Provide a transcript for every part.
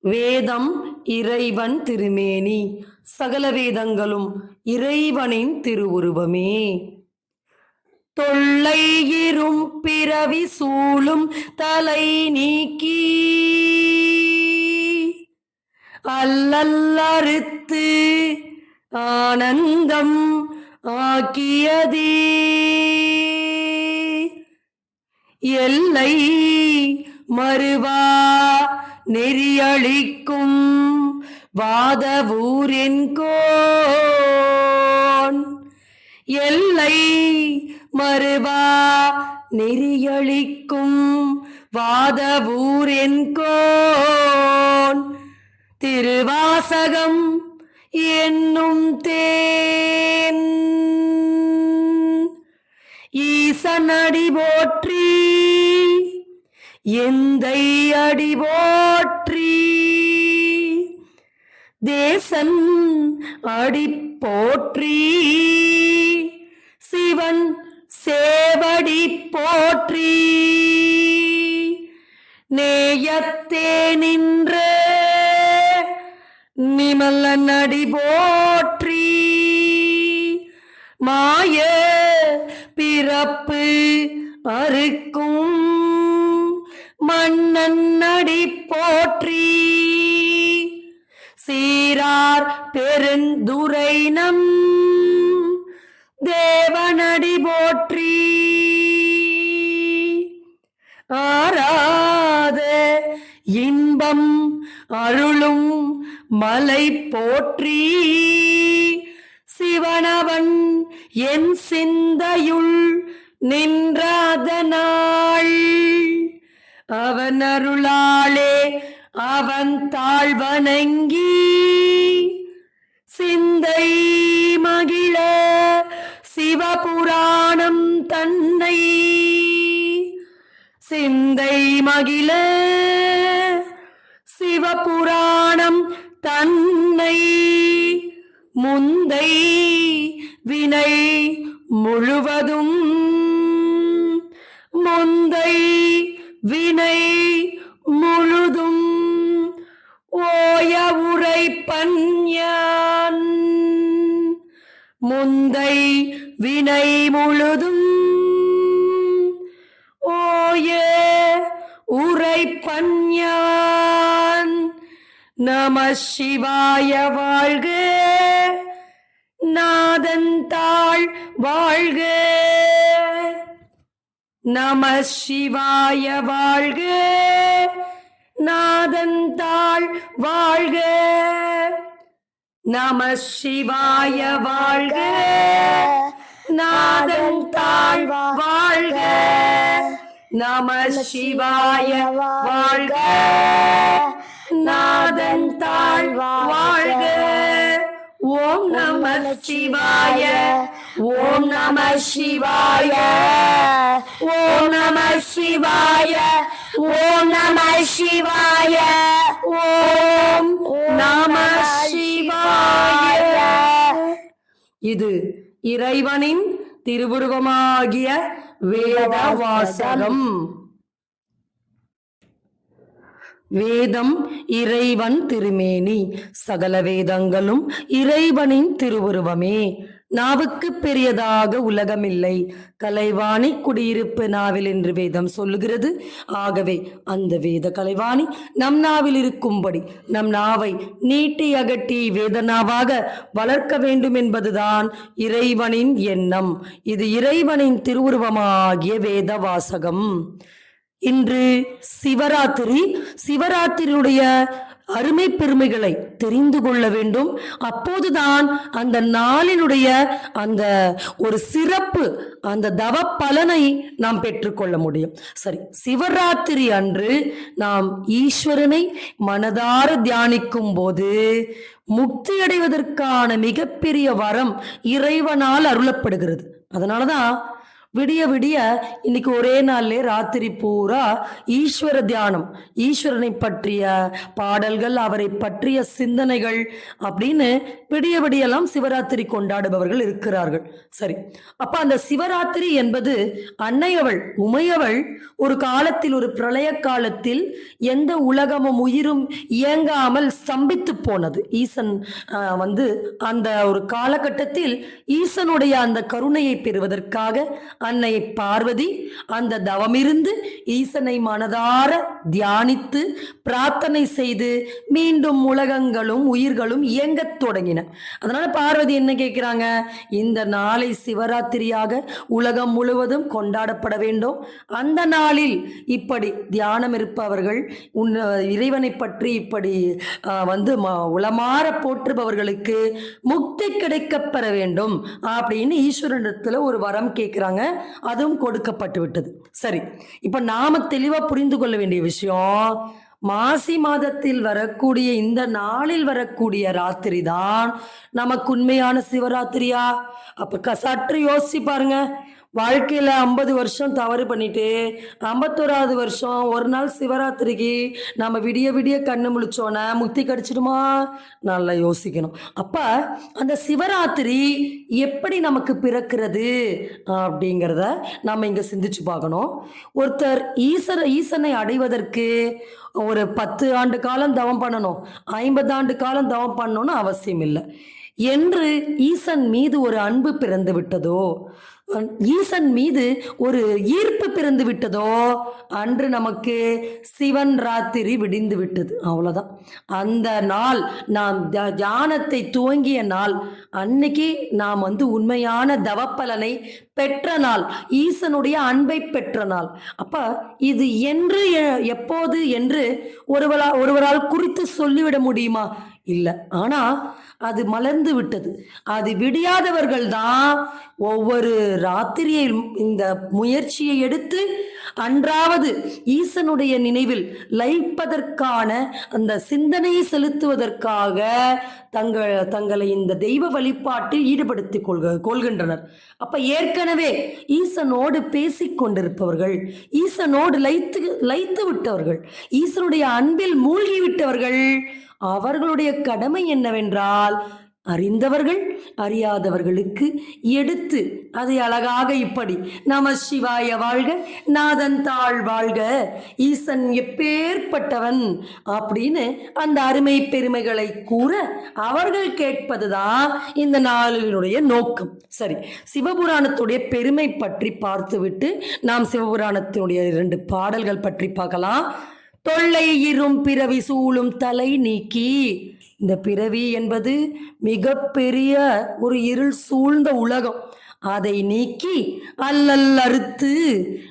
வேதம் இறைவன் திருமேனி. சகல வேதங்களும் இறைவனின் திருவுருவமே. தொல்லையிரும் பிறவி சூழும் தலை நீக்கி. அல்லல்லறுத்து ஆனந்தம் ஆக்கியதே. எல்லை மறுவா நெறியளிக்கும் வாதவூரின் கோன். எல்லை மறுவா நெறியளிக்கும் வாதவூரின் கோன். திருவாசகம் என்னும் தேன். ஈசனடி அடி போற்றி எந்தை அடிபோற்றி தேசன் அடி போற்றி. சிவன் சேவடி போற்றி. நேயத்தே நின்ற நிமல நடி போற்றி. மாய பிறப்பு அறுக்கும் நன்னடி போற்றி. சீரார் பெருந்துரை நம் தேவனடி போற்றி. ஆராத இன்பம் அருளும் மலை போற்றி. சிவனவன் என் சிந்தையுள் நின்றாத நாள். அவன் அருளாளே அவன் தாழ் வணங்கி சிந்தை மகிழ சிவபுராணம் தன்னை. சிந்தை மகிழ சிவபுராணம் தன்னை. முந்தை வினை முழுவதும் முந்தை வினை முழுதும் ஓய உரை பஞ்ஞான். முந்தை வினை முழுதும் ஓய உரை பஞ்ஞான். நம சிவாய வாழ்க நாதன் தாழ் வாழ்க. நம சிவாய வாழ்க. நாதந்தாள் வாழ்க. நம சிவாய வாழ்க. நாதந்தாள் வாழ்க. நம சிவாய வாழ்க. நாதந்தாள் வாழ்க. ஓம் நம சிவாய ஓம் நம சிவாய. ஓம் நம சிவாய. ஓம் நம சிவாய. ஓம் நம சிவாய. இது இறைவனின் திருவுருவமாகிய வேத வாசகம் வேதம் இறைவன் திருமேனி. சகல வேதங்களும் இறைவனின் திருவுருவமே. நாவுக்கு பெரியதாக உலகமில்லை. கலைவாணி குடியிருப்பு நாவில் என்று வேதம் சொல்லுகிறது. ஆகவே அந்த வேத கலைவாணி நம் நாவில் இருக்கும்படி நம் நாவை நீட்டி அகட்டி வேதனாவாக வளர்க்க வேண்டும் என்பதுதான் இறைவனின் எண்ணம். இது இறைவனின் திருவுருவமாகிய வேத வாசகம் இன்று சிவராத்திரி சிவராத்திரியுடைய அருமை பெருமைகளை தெரிந்து கொள்ள வேண்டும். அப்போதுதான் அந்த நாளினுடைய அந்த ஒரு சிறப்பு அந்த தவ பலனை நாம் பெற்றுக்கொள்ள முடியும். சரி சிவராத்திரி அன்று நாம் ஈஸ்வரனை மனதார தியானிக்கும் போது முக்தி அடைவதற்கான மிகப்பெரிய வரம் இறைவனால் அருளப்படுகிறது. அதனாலதான் விடிய விடிய இன்னைக்கு ஒரே நாள்லே ராத்திரி பூரா ஈஸ்வர தியானம். ஈஸ்வரனை பற்றிய பாடல்கள் அவரை பற்றிய சிந்தனைகள் அப்படின்னு விடிய விடியெல்லாம் சிவராத்திரி கொண்டாடுபவர்கள் இருக்கிறார்கள். சரி அப்ப அந்த சிவராத்திரி என்பது அன்னையவள் உமையவள் ஒரு காலத்தில் ஒரு பிரளய காலத்தில் எந்த உலகமும் உயிரும் இயங்காமல் ஸ்தம்பித்து போனது. ஈசன் வந்து அந்த ஒரு காலகட்டத்தில் ஈசனுடைய அந்த கருணையை பெறுவதற்காக அன்னை பார்வதி அந்த தவமிருந்து ஈசனை மனதார தியானித்து பிரார்த்தனை செய்து மீண்டும் உலகங்களும் உயிர்களும் இயங்கத் தொடங்கின. அதனால பார்வதி என்ன கேட்கிறாங்க? இந்த நாளை சிவராத்திரியாக உலகம் முழுவதும் கொண்டாடப்பட வேண்டும். அந்த நாளில் இப்படி தியானம் இருப்பவர்கள் உன் இறைவனை பற்றி இப்படி வந்து ம- உளமாற போற்றுபவர்களுக்கு முக்தி கிடைக்கப்பெற வேண்டும் அப்படின்னு ஈஸ்வரனிடத்துல ஒரு வரம் கேட்கிறாங்க. அதுவும் கொடுக்கப்பட்டு விட்டது. சரி இப்ப நாம தெளிவா புரிந்து கொள்ள வேண்டிய விஷயம் மாசி மாதத்தில் வரக்கூடிய இந்த நாளில் வரக்கூடிய ராத்திரி தான் நமக்கு உண்மையான சிவராத்திரியா? அப்ப சற்று யோசிச்சு பாருங்க. வாழ்க்கையில் ஐம்பது வருஷம் தவறு பண்ணிட்டு ஐம்பத்தோராவது வருஷம் ஒரு நாள் சிவராத்திரிக்கு நம்ம விடிய விடிய கண்ணு முழிச்சோன்னே முக்தி கடிச்சிடுமா? நல்லா யோசிக்கணும். அப்போ அந்த சிவராத்திரி எப்படி நமக்கு பிறக்கிறது அப்படிங்கிறத நம்ம இங்கே சிந்திச்சு பார்க்கணும். ஒருத்தர் ஈசர ஈசனை அடைவதற்கு ஒரு பத்து ஆண்டு காலம் தவம் பண்ணணும். ஐம்பது ஆண்டு காலம் தவம் பண்ணணும்னு அவசியம் இல்லை. என்று ஈசன் மீது ஒரு அன்பு பிறந்து விட்டதோ ஈசன் மீது ஒரு ஈர்ப்பு பிறந்து விட்டதோ அன்று நமக்கு சிவன் ராத்திரி விடிந்து விட்டது. அவ்வளோதான் அந்த நாள் நாம் தியானத்தை துவங்கிய நாள் அன்னைக்கு நாம் வந்து உண்மையான தவப்பலனை பெற்ற நாள் ஈசனுடைய அன்பை பெற்ற நாள். அப்ப இது என்று எ- எப்போது என்று ஒருவரா ஒருவரால் குறித்து சொல்லிவிட முடியுமா? இல்லை. ஆனா அது மலர்ந்து விட்டது. அது விடியாதவர்கள் தான் ஒவ்வொரு ராத்திரியில் இந்த முயற்சியை எடுத்து அன்றாவது ஈசனுடைய நினைவில் லயிப்பதற்கான அந்த சிந்தனையை செலுத்துவதற்காக தங்கள் தங்களை இந்த தெய்வ வழிபாட்டில் ஈடுபடுத்திக் கொள்க கொள்கின்றனர். அப்ப ஏற்கனவே ஈசனோடு பேசிக் கொண்டிருப்பவர்கள் ஈசனோடு லயித்து லயித்து விட்டவர்கள் ஈசனுடைய அன்பில் மூழ்கி விட்டவர்கள் அவர்களுடைய கடமை என்னவென்றால் அறிந்தவர்கள் அறியாதவர்களுக்கு எடுத்து அதை அழகாக இப்படி நம சிவாய வாழ்க நாதன் தாழ் வாழ்க ஈசன் எப்பேற்பட்டவன் அப்படின்னு அந்த அருமை பெருமைகளை கூற அவர்கள் கேட்பதுதான் இந்த நாளினுடைய நோக்கம். சரி சிவபுராணத்துடைய பெருமை பற்றி பார்த்துவிட்டு நாம் சிவபுராணத்தினுடைய இரண்டு பாடல்கள் பற்றி பார்க்கலாம். தொல்லை இரும் பிறவி சூழும் தலை நீக்கி. இந்த பிறவி என்பது மிகப்பெரிய ஒரு இருள் சூழ்ந்த உலகம். அதை நீக்கி அல்லல் அறுத்து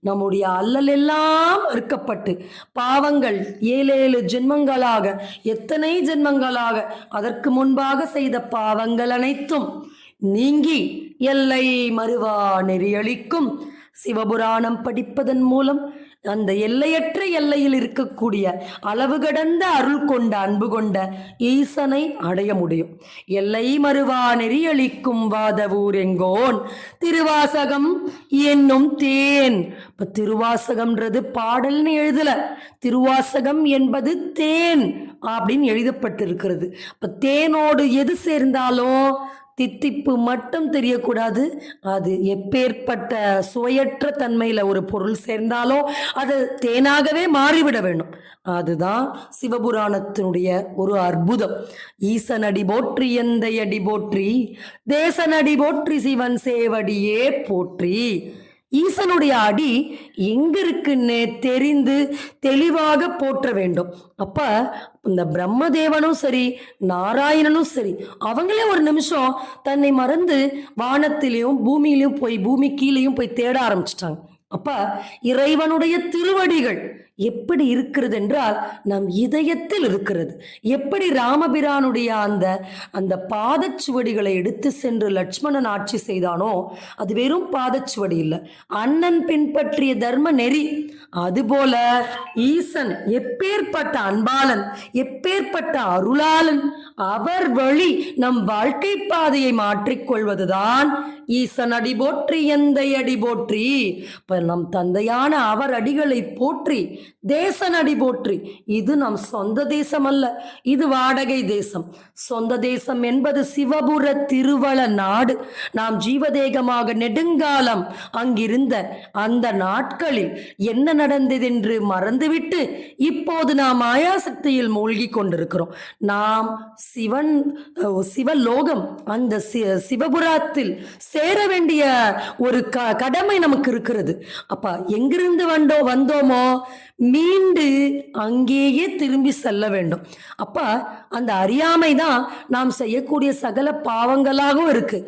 நம்முடைய அல்லல் எல்லாம் அறுக்கப்பட்டு பாவங்கள் ஏழேழு ஜென்மங்களாக எத்தனை ஜென்மங்களாக அதற்கு முன்பாக செய்த பாவங்கள் அனைத்தும் நீங்கி எல்லை மறுவா நெறியளிக்கும். சிவபுராணம் படிப்பதன் மூலம் அந்த எல்லையற்ற எல்லையில் இருக்கக்கூடிய அளவு கடந்த அருள் கொண்ட அன்பு கொண்ட ஈசனை அடைய முடியும். எல்லை மறுவா நெறியளிக்கும் வாதவூர் எங்கோன். திருவாசகம் என்னும் தேன். இப்ப திருவாசகம்ன்றது பாடல்னு எழுதல. திருவாசகம் என்பது தேன் அப்படின்னு எழுதப்பட்டிருக்கிறது. இப்ப தேனோடு எது சேர்ந்தாலும் தித்திப்பு மட்டும் தெரியக்கூடாது. அது எப்பேற்பட்ட சுவையற்ற தன்மையில் ஒரு பொருள் சேர்ந்தாலோ அது தேனாகவே மாறிவிட வேண்டும். அதுதான் சிவபுராணத்தினுடைய ஒரு அற்புதம். ஈசனடி போற்றி எந்தையடி போற்றி தேசனடி போற்றி சிவன் சேவடியே போற்றி. ஈசனுடைய அடி எங்க இருக்குன்னு தெரிந்து தெளிவாக போற்ற வேண்டும். அப்ப இந்த பிரம்மதேவனும் சரி நாராயணனும் சரி அவங்களே ஒரு நிமிஷம் தன்னை மறந்து வானத்திலையும் பூமியிலையும் போய் பூமி கீழேயும் போய் தேட ஆரம்பிச்சிட்டாங்க. அப்ப இறைவனுடைய திருவடிகள் எப்படி இருக்கிறது என்றால் நம் இதயத்தில் இருக்கிறது. எப்படி ராமபிரானுடைய அந்த அந்த பாதச்சுவடிகளை எடுத்து சென்று லட்சுமணன் ஆட்சி செய்தானோ அது வெறும் பாதச்சுவடி இல்லை. அண்ணன் பின்பற்றிய தர்ம நெறி அதுபோல ஈசன் எப்பேற்பட்ட அன்பாளன் எப்பேற்பட்ட அருளாளன் அவர் வழி நம் வாழ்க்கை பாதையை மாற்றிக்கொள்வதுதான் ஈசன் அடி போற்றி எந்தை அடி போற்றி? இப்போ நம் தந்தையான அவர் அடிகளை போற்றி தேசன் அடி போற்றி. இது நம் சொந்த தேசம் அல்ல இது வாடகை தேசம். சொந்த தேசம் என்பது சிவபுர திருவள நாடு. நாம் ஜீவதேகமாக நெடுங்காலம் அங்கிருந்த அந்த நாட்களில் என்ன நடந்ததென்று மறந்துவிட்டு இப்போது நாம் மாயாசக்தியில் மூழ்கி கொண்டிருக்கிறோம். நாம் சிவன் சிவலோகம் அந்த சி- சிவபுரத்தில் சேர வேண்டிய ஒரு க கடமை நமக்கு இருக்கிறது. அப்ப எங்கிருந்து வந்தோ வந்தோமோ மீண்டு அங்கேயே திரும்பி செல்ல வேண்டும். அப்ப அந்த அறியாமை தான் நாம் செய்யக்கூடிய சகல பாவங்களாகவும் இருக்கு.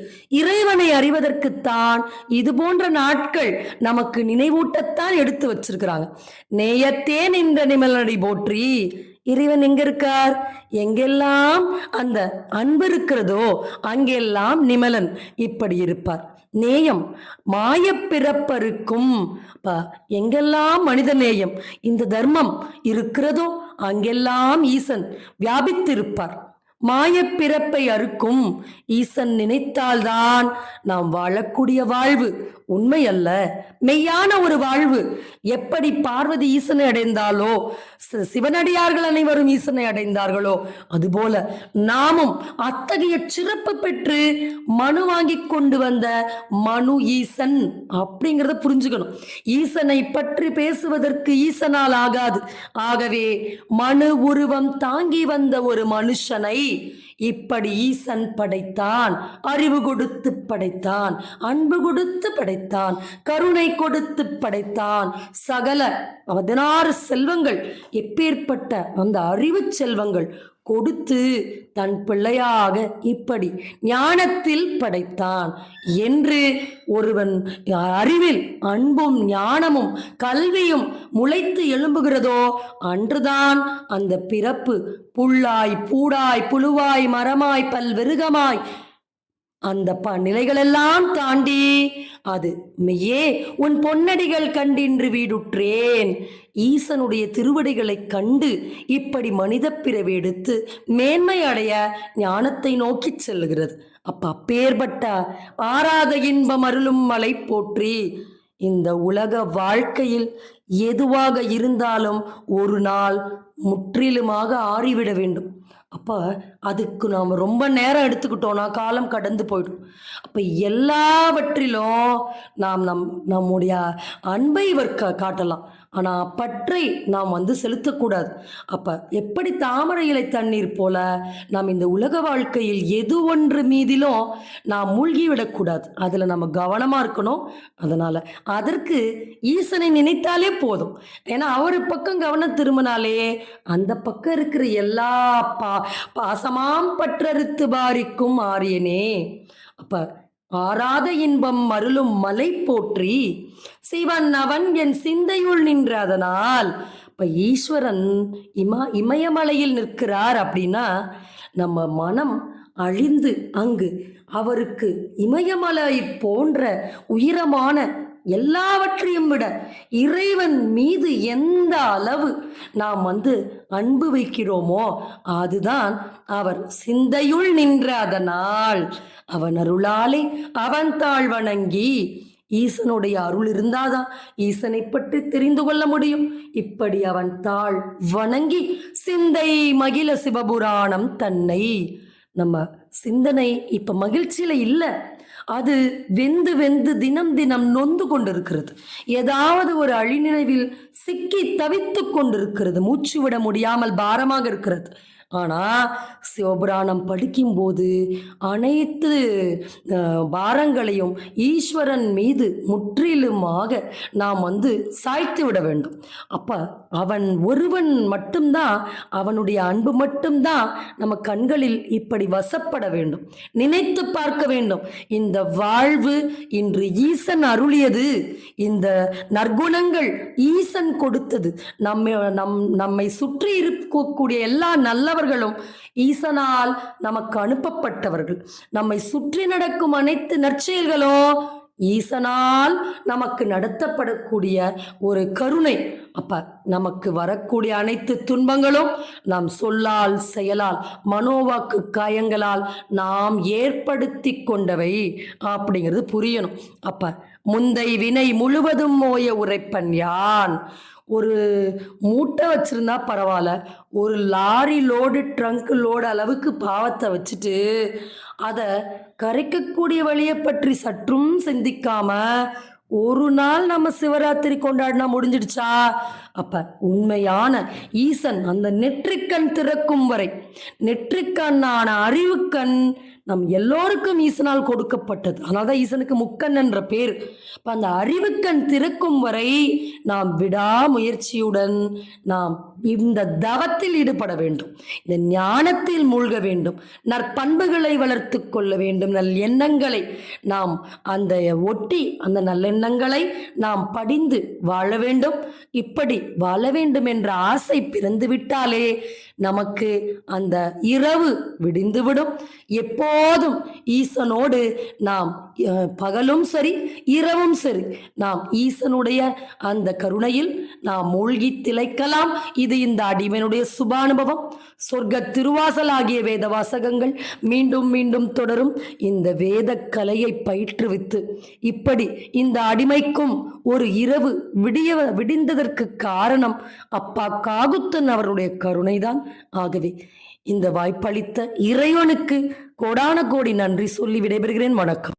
இறைவனை அறிவதற்குத்தான் இது போன்ற நாட்கள் நமக்கு நினைவூட்டத்தான் எடுத்து வச்சிருக்கிறாங்க. நேயத்தே நின்ற நிமலடி போற்றி இறைவன் எங்க இருக்கார் எங்கெல்லாம் அந்த அன்பு இருக்கிறதோ அங்கெல்லாம் நிமலன் இப்படி இருப்பார். நேயம் மாய பிறப்பருக்கும் ப எங்கெல்லாம் மனித நேயம் இந்த தர்மம் இருக்கிறதோ அங்கெல்லாம் ஈசன் வியாபித்திருப்பார். மாயப்பிறப்பை அறுக்கும் ஈசன் நினைத்தால்தான் நாம் வாழக்கூடிய வாழ்வு. உண்மை அல்ல மெய்யான ஒரு வாழ்வு. எப்படி பார்வதி ஈசனை அடைந்தாலோ சிவனடியார்கள் அனைவரும் ஈசனை அடைந்தார்களோ அதுபோல நாமும் அத்தகைய சிறப்பு பெற்று மனு வாங்கி கொண்டு வந்த மனு ஈசன் அப்படிங்கிறத புரிஞ்சுக்கணும். ஈசனை பற்றி பேசுவதற்கு ஈசனால் ஆகாது. ஆகவே மனு உருவம் தாங்கி வந்த ஒரு மனுஷனை இப்படி ஈசன் படைத்தான் அறிவு கொடுத்து படைத்தான் அன்பு கொடுத்து படைத்தான் கருணை கொடுத்து படைத்தான். சகல பதினாறு செல்வங்கள் எப்பேற்பட்ட அந்த அறிவு செல்வங்கள் கொடுத்து தன் பிள்ளையாக இப்படி ஞானத்தில் படைத்தான். என்று ஒருவன் அறிவில் அன்பும் ஞானமும் கல்வியும் முளைத்து எழும்புகிறதோ அன்றுதான் அந்த பிறப்பு புல்லாய் பூடாய் புழுவாய் மரமாய் பல்விருகமாய் அந்த ப நிலைகளெல்லாம் தாண்டி அது மெய்யே உன் பொன்னடிகள் கண்டின்று வீடுற்றேன். ஈசனுடைய திருவடிகளைக் கண்டு இப்படி மனித பிறவி எடுத்து மேன்மை அடைய ஞானத்தை நோக்கிச் செல்லுகிறது. அப்ப அப்பேற்பட்ட ஆராத இன்பம் அருளும் மலை போற்றி. இந்த உலக வாழ்க்கையில் எதுவாக இருந்தாலும் ஒரு நாள் முற்றிலுமாக ஆறிவிட வேண்டும். அப்போ அதுக்கு நாம் ரொம்ப நேரம் எடுத்துக்கிட்டோம்னா காலம் கடந்து போயிடும். அப்போ எல்லாவற்றிலும் நாம் நம் நம்முடைய அன்பை இவர் கா- காட்டலாம். ஆனால் பற்றை நாம் வந்து செலுத்தக்கூடாது. அப்போ எப்படி தாமரை இலை தண்ணீர் போல நாம் இந்த உலக வாழ்க்கையில் எது ஒன்று மீதிலும் நாம் மூழ்கி விடக்கூடாது அதில் நம்ம கவனமாக இருக்கணும். அதனால் அதற்கு ஈசனை நினைத்தாலே போதும். ஏன்னா அவர் பக்கம் கவனம் திரும்பினாலே அந்த பக்கம் இருக்கிற எல்லா பா பாசமாம் பற்றறுத்து பாரிக்கும் ஆரியனே. அப்போ ஆராத இன்பம் மருளும் மலை போற்றி. சிவன் அவன் என் சிந்தையுள் நின்றதனால் இப்ப ஈஸ்வரன் இமா இமயமலையில் நிற்கிறார் அப்படின்னா நம்ம மனம் அழிந்து அங்கு அவருக்கு இமயமலை போன்ற உயரமான எல்லாவற்றையும் விட இறைவன் மீது எந்த அளவு நாம் வந்து அன்பு வைக்கிறோமோ அதுதான் அவர் சிந்தையுள் நின்ற அதனால். அவன் அருளாலே அவன் தாழ் வணங்கி ஈசனுடைய அருள் இருந்தாதான் ஈசனை பற்றி தெரிந்து கொள்ள முடியும். இப்படி அவன் தாழ் வணங்கி சிந்தை மகிழ சிவபுராணம் தன்னை. நம்ம சிந்தனை இப்ப மகிழ்ச்சியில இல்லை. அது வெந்து வெந்து தினம் தினம் நொந்து கொண்டிருக்கிறது. ஏதாவது ஒரு அழிநினைவில் சிக்கி தவித்துக் கொண்டிருக்கிறது. மூச்சு விட முடியாமல் பாரமாக இருக்கிறது. ஆனா சிவபுராணம் படிக்கும்போது அனைத்து பாரங்களையும் ஈஸ்வரன் மீது முற்றிலுமாக நாம் வந்து சாய்த்து விட வேண்டும். அப்ப அவன் ஒருவன் மட்டும்தான் அவனுடைய அன்பு மட்டும்தான் நம்ம கண்களில் இப்படி வசப்பட வேண்டும். நினைத்து பார்க்க வேண்டும். இந்த வாழ்வு இன்று ஈசன் அருளியது. இந்த நற்குணங்கள் ஈசன் கொடுத்தது. நம்மை நம் நம்மை சுற்றி இருக்கக்கூடிய எல்லா நல்லவர்களும் ஈசனால் நமக்கு அனுப்பப்பட்டவர்கள். நம்மை சுற்றி நடக்கும் அனைத்து நற்செயல்களும் ஈசனால் நமக்கு நடத்தப்படக்கூடிய ஒரு கருணை. அப்ப நமக்கு வரக்கூடிய அனைத்து துன்பங்களும் நாம் சொல்லால் செயலால் மனோவாக்கு காயங்களால் நாம் ஏற்படுத்தி கொண்டவை அப்படிங்கிறது புரியணும். அப்ப முந்தை வினை முழுவதும் மோய உரைப்பன் யான்? ஒரு மூட்டை வச்சுருந்தா பரவாயில்ல. ஒரு லாரி லோடு ட்ரங்க் லோடு அளவுக்கு பாவத்தை வச்சுட்டு அதை கரைக்கக்கூடிய வழியை பற்றி சற்றும் சிந்திக்காம ஒரு நாள் நம்ம சிவராத்திரி கொண்டாடினா முடிஞ்சிடுச்சா? அப்ப உண்மையான ஈசன் அந்த நெற்றிக்கண் திறக்கும் வரை நெற்றிக்கண்ணான அறிவுக்கண் நம் எல்லோருக்கும் ஈசனால் கொடுக்கப்பட்டது. அதனால தான் ஈசனுக்கு முக்கன் என்ற பேர். இப்போ அந்த அறிவுக்கண் திறக்கும் வரை நாம் விடாமுயற்சியுடன் நாம் இந்த தவத்தில் ஈடுபட வேண்டும். இந்த ஞானத்தில் மூழ்க வேண்டும். நற்பண்புகளை வளர்த்து கொள்ள வேண்டும். நல் எண்ணங்களை நாம் அந்த ஒட்டி அந்த நல்லெண்ணங்களை நாம் படிந்து வாழ வேண்டும். இப்படி வாழ வேண்டும் என்ற ஆசை பிறந்துவிட்டாலே நமக்கு அந்த இரவு விடிந்துவிடும். எப்போதும் ஈசனோடு நாம் பகலும் சரி இரவும் சரி நாம் ஈசனுடைய அந்த கருணையில் நாம் மூழ்கி திளைக்கலாம். இது இந்த அடிமையினுடைய சுபானுபவம். சொர்க்க திருவாசல் ஆகிய வேத வாசகங்கள் மீண்டும் மீண்டும் தொடரும். இந்த வேத கலையை பயிற்றுவித்து இப்படி இந்த அடிமைக்கும் ஒரு இரவு விடிய விடிந்ததற்கு காரணம் அப்பா காகுத்தன் அவருடைய கருணைதான். ஆகவே இந்த வாய்ப்பளித்த இறைவனுக்கு கோடான கோடி நன்றி சொல்லி விடைபெறுகிறேன். வணக்கம்.